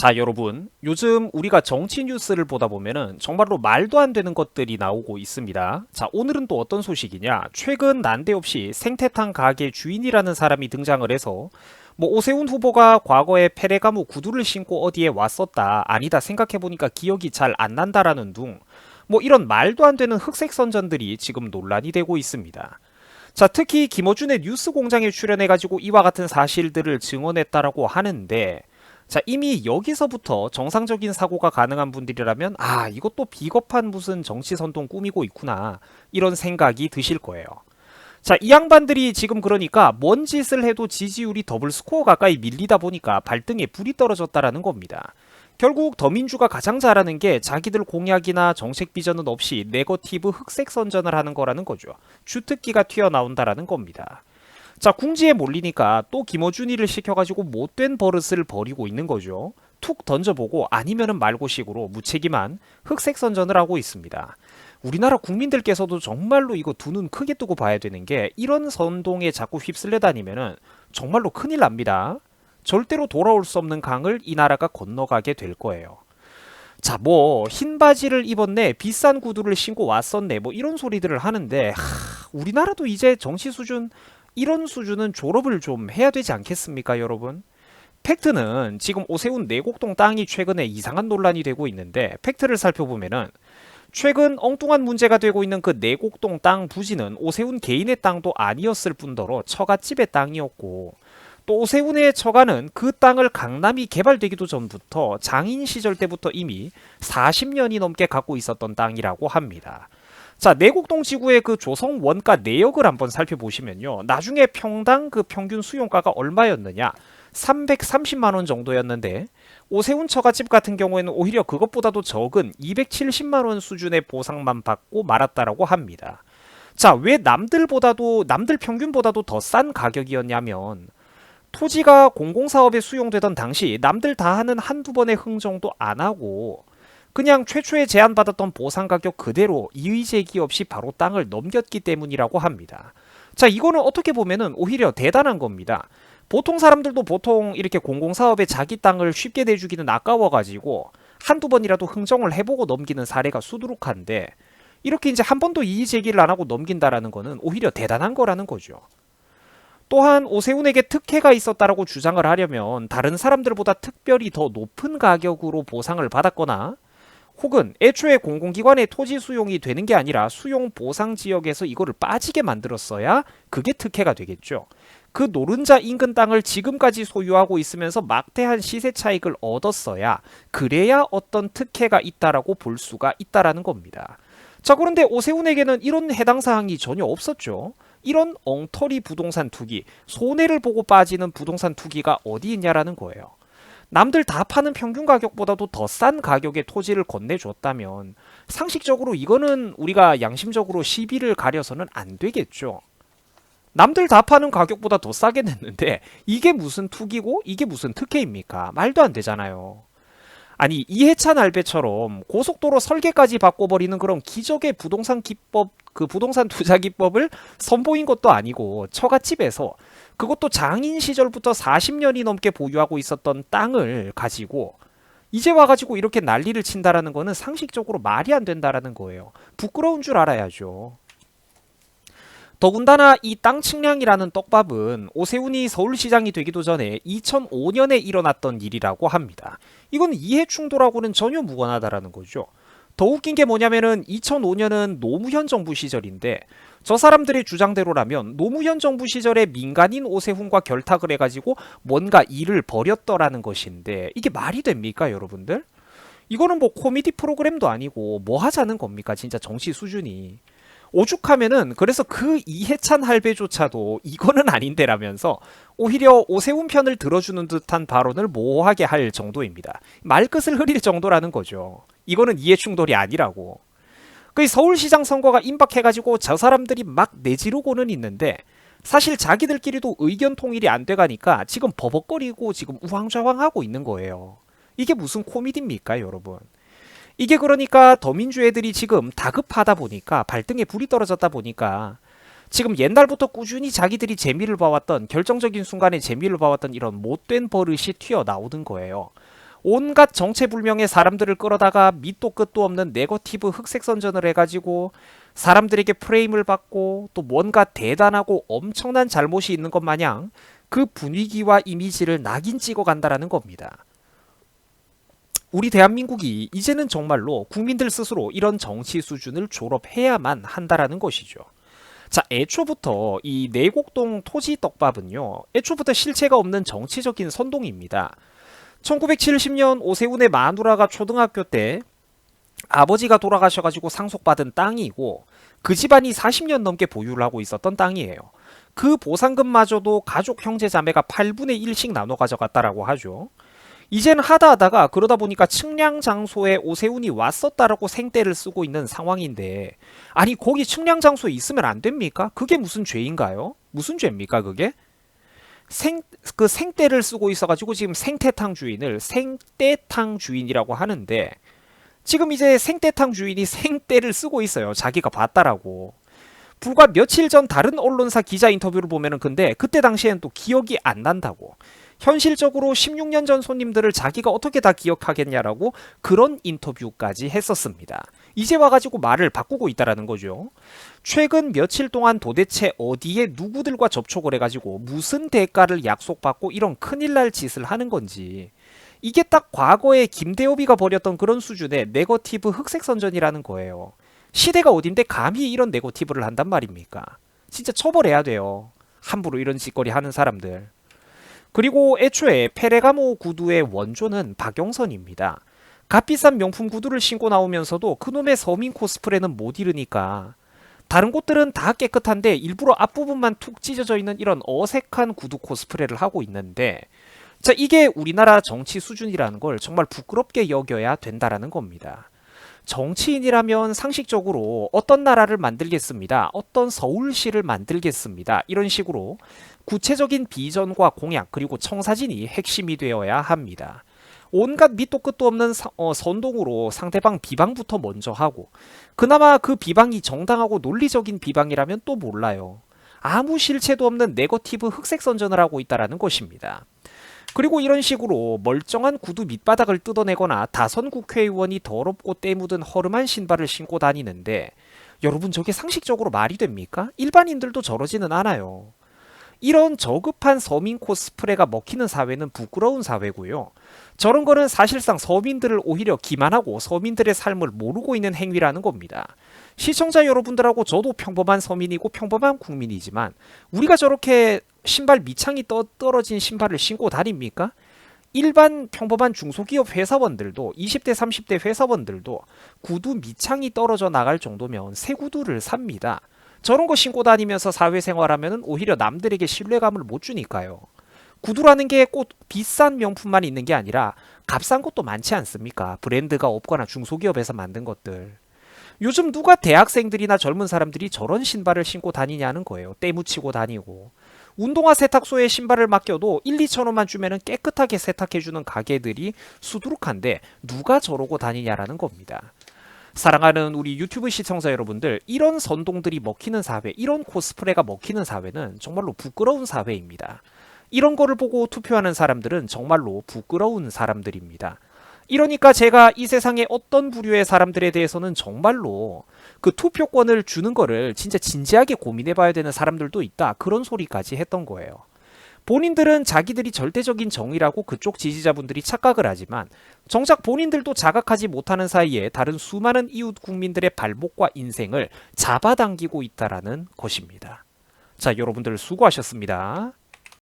자, 여러분. 요즘 우리가 정치 뉴스를 보다 보면은 정말로 말도 안 되는 것들이 나오고 있습니다. 자, 오늘은 또 어떤 소식이냐? 최근 난데없이 생태탕 가게 주인이라는 사람이 등장을 해서 뭐 오세훈 후보가 과거에 페레가무 구두를 신고 어디에 왔었다. 아니다. 생각해보니까 기억이 잘 안 난다라는 둥. 뭐 이런 말도 안 되는 흑색 선전들이 지금 논란이 되고 있습니다. 자, 특히 김어준의 뉴스 공장에 출연해가지고 이와 같은 사실들을 증언했다라고 하는데, 자, 이미 여기서부터 정상적인 사고가 가능한 분들이라면, 아, 이것도 비겁한 무슨 정치 선동 꾸미고 있구나. 이런 생각이 드실 거예요. 자, 이 양반들이 지금 그러니까 뭔 짓을 해도 지지율이 더블 스코어 가까이 밀리다 보니까 발등에 불이 떨어졌다라는 겁니다. 결국 더민주가 가장 잘하는 게 자기들 공약이나 정책 비전은 없이 네거티브 흑색 선전을 하는 거라는 거죠. 주특기가 튀어나온다라는 겁니다. 자, 궁지에 몰리니까 또 김어준이를 시켜가지고 못된 버릇을 벌이고 있는 거죠. 툭 던져보고 아니면은 말고식으로 무책임한 흑색 선전을 하고 있습니다. 우리나라 국민들께서도 정말로 이거 두 눈 크게 뜨고 봐야 되는 게 이런 선동에 자꾸 휩쓸려 다니면은 정말로 큰일 납니다. 절대로 돌아올 수 없는 강을 이 나라가 건너가게 될 거예요. 자, 뭐 흰 바지를 입었네, 비싼 구두를 신고 왔었네, 뭐 이런 소리들을 하는데 하, 우리나라도 이제 정치 수준 이런 수준은 졸업을 좀 해야 되지 않겠습니까, 여러분? 팩트는 지금 오세훈 내곡동 땅이 최근에 이상한 논란이 되고 있는데 팩트를 살펴보면은 최근 엉뚱한 문제가 되고 있는 그 내곡동 땅 부지는 오세훈 개인의 땅도 아니었을 뿐더러 처갓집의 땅이었고 또 오세훈의 처가는 그 땅을 강남이 개발되기도 전부터 장인 시절 때부터 이미 40년이 넘게 갖고 있었던 땅이라고 합니다. 자, 내곡동 지구의 그 조성 원가 내역을 한번 살펴보시면요. 나중에 평당 그 평균 수용가가 얼마였느냐? 330만 원 정도였는데 오세훈 처갓집 같은 경우에는 오히려 그것보다도 적은 270만 원 수준의 보상만 받고 말았다라고 합니다. 자, 왜 남들보다도 남들 평균보다도 더 싼 가격이었냐면 토지가 공공사업에 수용되던 당시 남들 다 하는 한두 번의 흥정도 안 하고 그냥 최초에 제안받았던 보상 가격 그대로 이의 제기 없이 바로 땅을 넘겼기 때문이라고 합니다. 자, 이거는 어떻게 보면은 오히려 대단한 겁니다. 보통 사람들도 보통 이렇게 공공사업에 자기 땅을 쉽게 내주기는 아까워가지고 한두 번이라도 흥정을 해보고 넘기는 사례가 수두룩한데 이렇게 이제 한 번도 이의 제기를 안 하고 넘긴다라는 거는 오히려 대단한 거라는 거죠. 또한 오세훈에게 특혜가 있었다라고 주장을 하려면 다른 사람들보다 특별히 더 높은 가격으로 보상을 받았거나 혹은 애초에 공공기관의 토지 수용이 되는 게 아니라 수용 보상 지역에서 이거를 빠지게 만들었어야 그게 특혜가 되겠죠. 그 노른자 인근 땅을 지금까지 소유하고 있으면서 막대한 시세 차익을 얻었어야 그래야 어떤 특혜가 있다라고 볼 수가 있다라는 겁니다. 자, 그런데 오세훈에게는 이런 해당 사항이 전혀 없었죠. 이런 엉터리 부동산 투기, 손해를 보고 빠지는 부동산 투기가 어디 있냐라는 거예요. 남들 다 파는 평균 가격보다도 더 싼 가격의 토지를 건네줬다면 상식적으로 이거는 우리가 양심적으로 시비를 가려서는 안 되겠죠. 남들 다 파는 가격보다 더 싸게 냈는데 이게 무슨 투기고 이게 무슨 특혜입니까? 말도 안 되잖아요. 아니 이해찬 알베처럼 고속도로 설계까지 바꿔버리는 그런 기적의 부동산 기법 그 부동산 투자 기법을 선보인 것도 아니고 처갓집에서 그것도 장인 시절부터 40년이 넘게 보유하고 있었던 땅을 가지고 이제 와가지고 이렇게 난리를 친다라는 거는 상식적으로 말이 안 된다라는 거예요. 부끄러운 줄 알아야죠. 더군다나 이 땅 측량이라는 떡밥은 오세훈이 서울시장이 되기도 전에 2005년에 일어났던 일이라고 합니다. 이건 이해 충돌하고는 전혀 무관하다라는 거죠. 더 웃긴 게 뭐냐면은 2005년은 노무현 정부 시절인데 저 사람들의 주장대로라면 노무현 정부 시절에 민간인 오세훈과 결탁을 해가지고 뭔가 일을 벌였더라는 것인데 이게 말이 됩니까 여러분들? 이거는 뭐 코미디 프로그램도 아니고 뭐 하자는 겁니까 진짜 정치 수준이 오죽하면은 그래서 그 이해찬 할배조차도 이거는 아닌데라면서 오히려 오세훈 편을 들어주는 듯한 발언을 모호하게 할 정도입니다. 말끝을 흐릴 정도라는 거죠. 이거는 이해 충돌이 아니라고. 그 서울시장 선거가 임박해가지고 저 사람들이 막 내지르고는 있는데 사실 자기들끼리도 의견 통일이 안 돼가니까 지금 버벅거리고 지금 우왕좌왕하고 있는 거예요. 이게 무슨 코미디입니까, 여러분? 이게 그러니까 더민주 애들이 지금 다급하다 보니까 발등에 불이 떨어졌다 보니까 지금 옛날부터 꾸준히 자기들이 재미를 봐왔던 결정적인 순간에 재미를 봐왔던 이런 못된 버릇이 튀어나오는 거예요. 온갖 정체불명의 사람들을 끌어다가 밑도 끝도 없는 네거티브 흑색 선전을 해가지고 사람들에게 프레임을 받고 또 뭔가 대단하고 엄청난 잘못이 있는 것 마냥 그 분위기와 이미지를 낙인 찍어 간다라는 겁니다. 우리 대한민국이 이제는 정말로 국민들 스스로 이런 정치 수준을 졸업해야만 한다라는 것이죠. 자, 애초부터 이 내곡동 토지 떡밥은요, 애초부터 실체가 없는 정치적인 선동입니다. 1970년 오세훈의 마누라가 초등학교 때 아버지가 돌아가셔가지고 상속받은 땅이고 그 집안이 40년 넘게 보유를 하고 있었던 땅이에요. 그 보상금마저도 가족 형제 자매가 8분의 1씩 나눠 가져갔다라고 하죠. 이젠 하다 하다가 그러다 보니까 측량 장소에 오세훈이 왔었다라고 생떼를 쓰고 있는 상황인데 아니 거기 측량 장소에 있으면 안 됩니까? 그게 무슨 죄인가요? 무슨 죄입니까 그게? 생, 그 생떼를 쓰고 있어가지고 지금 생태탕 주인을 생떼탕 주인이라고 하는데 지금 이제 생떼탕 주인이 생떼를 쓰고 있어요. 자기가 봤다라고. 불과 며칠 전 다른 언론사 기자 인터뷰를 보면은 근데 그때 당시엔 또 기억이 안 난다고. 현실적으로 16년 전 손님들을 자기가 어떻게 다 기억하겠냐라고 그런 인터뷰까지 했었습니다. 이제 와가지고 말을 바꾸고 있다라는 거죠. 최근 며칠 동안 도대체 어디에 누구들과 접촉을 해가지고 무슨 대가를 약속받고 이런 큰일 날 짓을 하는 건지. 이게 딱 과거에 김대호비가 벌였던 그런 수준의 네거티브 흑색 선전이라는 거예요. 시대가 어딘데 감히 이런 네거티브를 한단 말입니까? 진짜 처벌해야 돼요. 함부로 이런 짓거리 하는 사람들. 그리고 애초에 페레가모 구두의 원조는 박영선입니다. 값비싼 명품 구두를 신고 나오면서도 그놈의 서민 코스프레는 못 이르니까 다른 곳들은 다 깨끗한데 일부러 앞부분만 툭 찢어져 있는 이런 어색한 구두 코스프레를 하고 있는데 자 이게 우리나라 정치 수준이라는 걸 정말 부끄럽게 여겨야 된다라는 겁니다. 정치인이라면 상식적으로 어떤 나라를 만들겠습니다. 어떤 서울시를 만들겠습니다. 이런 식으로 구체적인 비전과 공약 그리고 청사진이 핵심이 되어야 합니다. 온갖 밑도 끝도 없는 사- 어, 선동으로 상대방 비방부터 먼저 하고 그나마 그 비방이 정당하고 논리적인 비방이라면 또 몰라요. 아무 실체도 없는 네거티브 흑색 선전을 하고 있다라는 것입니다. 그리고 이런 식으로 멀쩡한 구두 밑바닥을 뜯어내거나 다선 국회의원이 더럽고 때 묻은 허름한 신발을 신고 다니는데 여러분 저게 상식적으로 말이 됩니까? 일반인들도 저러지는 않아요. 이런 저급한 서민 코스프레가 먹히는 사회는 부끄러운 사회고요. 저런 거는 사실상 서민들을 오히려 기만하고 서민들의 삶을 모르고 있는 행위라는 겁니다. 시청자 여러분들하고 저도 평범한 서민이고 평범한 국민이지만 우리가 저렇게 신발 밑창이 떠, 떨어진 신발을 신고 다닙니까? 일반 평범한 중소기업 회사원들도 20대 30대 회사원들도 구두 밑창이 떨어져 나갈 정도면 새 구두를 삽니다. 저런 거 신고 다니면서 사회생활하면 오히려 남들에게 신뢰감을 못 주니까요. 구두라는 게 꼭 비싼 명품만 있는 게 아니라 값싼 것도 많지 않습니까? 브랜드가 없거나 중소기업에서 만든 것들. 요즘 누가 대학생들이나 젊은 사람들이 저런 신발을 신고 다니냐는 거예요. 때 묻히고 다니고. 운동화 세탁소에 신발을 맡겨도 1, 2천 원만 주면은 깨끗하게 세탁해주는 가게들이 수두룩한데 누가 저러고 다니냐라는 겁니다. 사랑하는 우리 유튜브 시청자 여러분들, 이런 선동들이 먹히는 사회, 이런 코스프레가 먹히는 사회는 정말로 부끄러운 사회입니다. 이런 거를 보고 투표하는 사람들은 정말로 부끄러운 사람들입니다. 이러니까 제가 이 세상의 어떤 부류의 사람들에 대해서는 정말로 그 투표권을 주는 거를 진짜 진지하게 고민해 봐야 되는 사람들도 있다. 그런 소리까지 했던 거예요. 본인들은 자기들이 절대적인 정의라고 그쪽 지지자분들이 착각을 하지만 정작 본인들도 자각하지 못하는 사이에 다른 수많은 이웃 국민들의 발목과 인생을 잡아당기고 있다라는 것입니다. 자, 여러분들 수고하셨습니다.